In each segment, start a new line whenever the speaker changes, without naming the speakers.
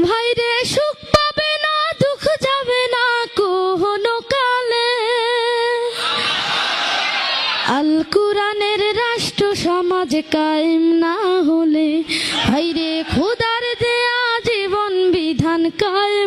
ভাইরে সুখ পাবে না, দুঃখ যাবে না কোনো কালে। আল কোরআনের রাষ্ট্র সমাজ কায়েম না হলে ভাইরে খোদার দেয়া জীবন বিধান কায়েম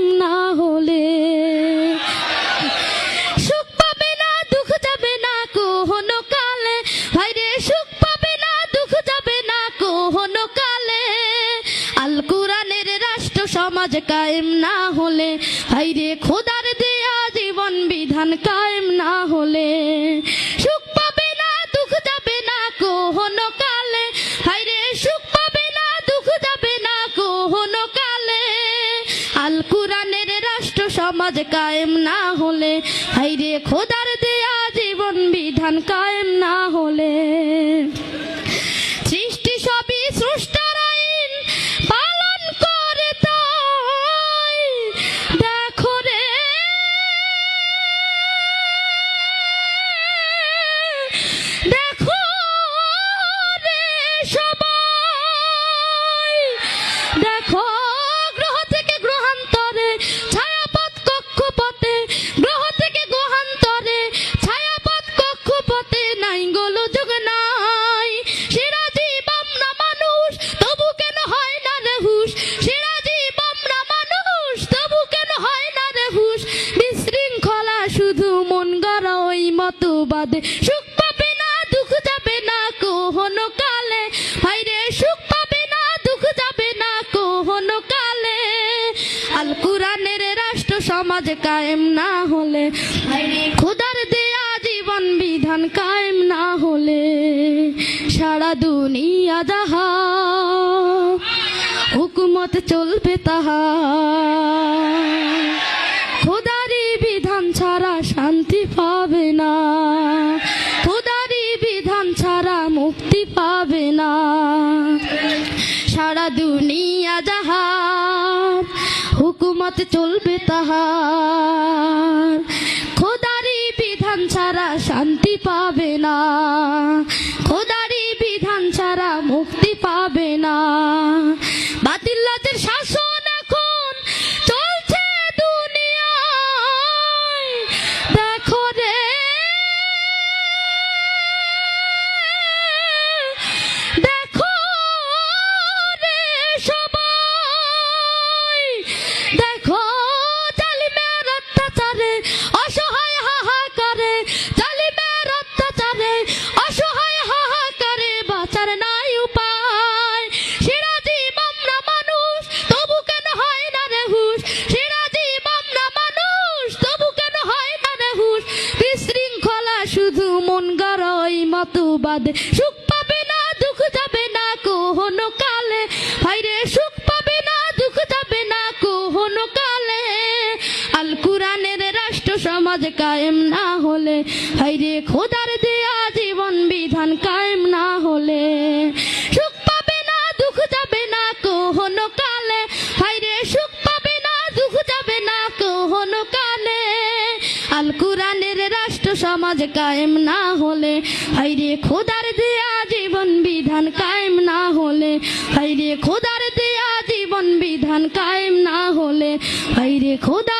সমাজ কায়েম না হলে হাইরে খোদার দেয়া জীবন বিধান কায়েম না হলে। সুখ পাবে না, দুঃখ যাবে না কোনো কালে। হাইরে সুখ পাবে না, দুঃখ যাবে না কোনো কালে। আল কোরআনের রাষ্ট্র সমাজ কায়েম না হলে হাইরে খোদার দেয়া জীবন বিধান কায়েম না হলে। রে মানুষ, তবু কেন হয় না রে বিশৃঙ্খলা শুধু মন ওই যাবে না না, দুঃখ যাবে না আল রাষ্ট্র সমাজ কায়েম না হলে। খোদার দেয়া জীবন বিধান কায়েম না হলে। সারা দুনিয়া যাহা হুকুমত চলবে তাহা খোদারি বিধান ছাড়া শান্তি পাবে না। খোদারি বিধান ছাড়া মুক্তি পাবে না। সারা দুনিয়া যাহার, হুকুমত চলবে তাহার। খোদারি বিধান ছাড়া শান্তি পাবে না। খোদারি বিধান ছাড়া মুক্তি পাবে না। মতবাদে। সুখ পাবে না, দুঃখ যাবে না কোহনো কালে। ভাইরে সুখ পাবে না, দুঃখ যাবে না কোহনো কালে। আল কোরআনের রাষ্ট্র সমাজ কায়েম না হলে হাইরে খোদার দেয়া জীবন বিধান কায়েম না হলে। সুখ পাবে না, দুঃখ যাবে না কোহনো কালে। হাইরে সুখ পাবে না, দুঃখ যাবে না কোহনো কালে। কোরআনের রাষ্ট্র সমাজ কায়েম না হলে হাইরে খোদার দেয়া জীবন বিধান কায়েম না হলে হাইরে খোদার দেয়া জীবন বিধান কায়েম না হলে হাইরে খোদা